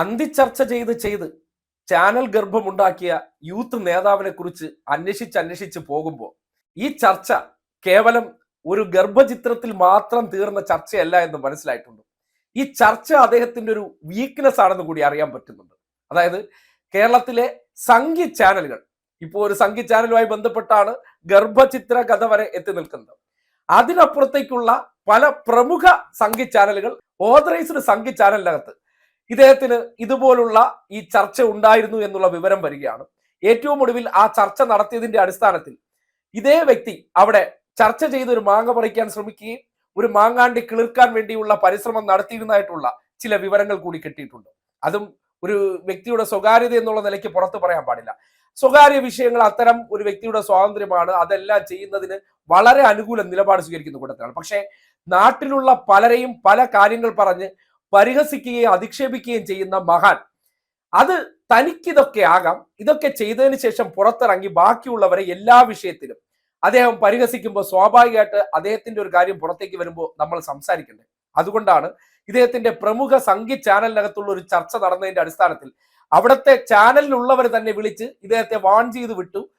അന്തിച്ചർച്ച ചെയ്ത് ചെയ്ത് channel ഗർഭമുണ്ടാക്കിയ youth നേതാവിനെ കുറിച്ച് അന്വേഷിച്ച് അന്വേഷിച്ച് പോകുമ്പോൾ ഈ ചർച്ച കേവലം ഒരു ഗർഭചിത്രത്തിൽ മാത്രം തീർന്ന ചർച്ചയല്ല എന്ന് മനസ്സിലായിട്ടുണ്ട്. ഈ ചർച്ച അദ്ദേഹത്തിന്റെ ഒരു വീക്ക്നെസ് ആണെന്ന് കൂടി അറിയാൻ പറ്റുന്നുണ്ട്. അതായത് കേരളത്തിലെ സംഘി ചാനലുകൾ ഇപ്പോൾ ഒരു സംഘി ചാനലുമായി ബന്ധപ്പെട്ടാണ് ഗർഭചിത്ര കഥ വരെ എത്തി നിൽക്കുന്നത്. അതിനപ്പുറത്തേക്കുള്ള പല പ്രമുഖ സംഘി ചാനലുകൾ ഓതറൈസ്ഡ് സംഘി ചാനലിനകത്ത് ഇദ്ദേഹത്തിന് ഇതുപോലുള്ള ഈ ചർച്ച ഉണ്ടായിരുന്നു എന്നുള്ള വിവരം വരികയാണ്. ഏറ്റവും ഒടുവിൽ ആ ചർച്ച നടത്തിയതിന്റെ അടിസ്ഥാനത്തിൽ ഇതേ വ്യക്തി അവിടെ ചർച്ച ചെയ്ത് ഒരു മാങ്ങ പറിക്കാൻ ശ്രമിക്കുകയും ഒരു മാങ്ങാണ്ടി കിളിർക്കാൻ വേണ്ടിയുള്ള പരിശ്രമം നടത്തിയിരുന്നതായിട്ടുള്ള ചില വിവരങ്ങൾ കൂടി കിട്ടിയിട്ടുണ്ട്. അതും ഒരു വ്യക്തിയുടെ സ്വകാര്യത എന്നുള്ള നിലയ്ക്ക് പുറത്തു പറയാൻ പാടില്ല. സ്വകാര്യ വിഷയങ്ങൾ അത്തരം ഒരു വ്യക്തിയുടെ സ്വാതന്ത്ര്യമാണ്. അതെല്ലാം ചെയ്യുന്നതിന് വളരെ അനുകൂല നിലപാട് സ്വീകരിക്കുന്ന കൂട്ടത്തിലാണ്. പക്ഷേ നാട്ടിലുള്ള പലരെയും പല കാര്യങ്ങൾ പറഞ്ഞ് പരിഹസിക്കുകയും അധിക്ഷേപിക്കുകയും ചെയ്യുന്ന മഹാൻ. അത് തനിക്കിതൊക്കെ ആകാം. ഇതൊക്കെ ചെയ്തതിന് ശേഷം പുറത്തിറങ്ങി ബാക്കിയുള്ളവരെ എല്ലാ വിഷയത്തിലും. അദ്ദേഹം പരിഹസിക്കുമ്പോൾ സ്വാഭാവികമായിട്ട് അദ്ദേഹത്തിന്റെ ഒരു കാര്യം പുറത്തേക്ക് വരുമ്പോൾ നമ്മൾ സംസാരിക്കണ്ടേ? അതുകൊണ്ടാണ് ഇദ്ദേഹത്തിന്റെ പ്രമുഖ സംഗീത ചാനലിനകത്തുള്ള ഒരു ചർച്ച നടന്നതിന്റെ അടിസ്ഥാനത്തിൽ അവിടുത്തെ ചാനലിലുള്ളവർ തന്നെ വിളിച്ച് ഇദ്ദേഹത്തെ വാൺ ചെയ്ത് വിട്ടു.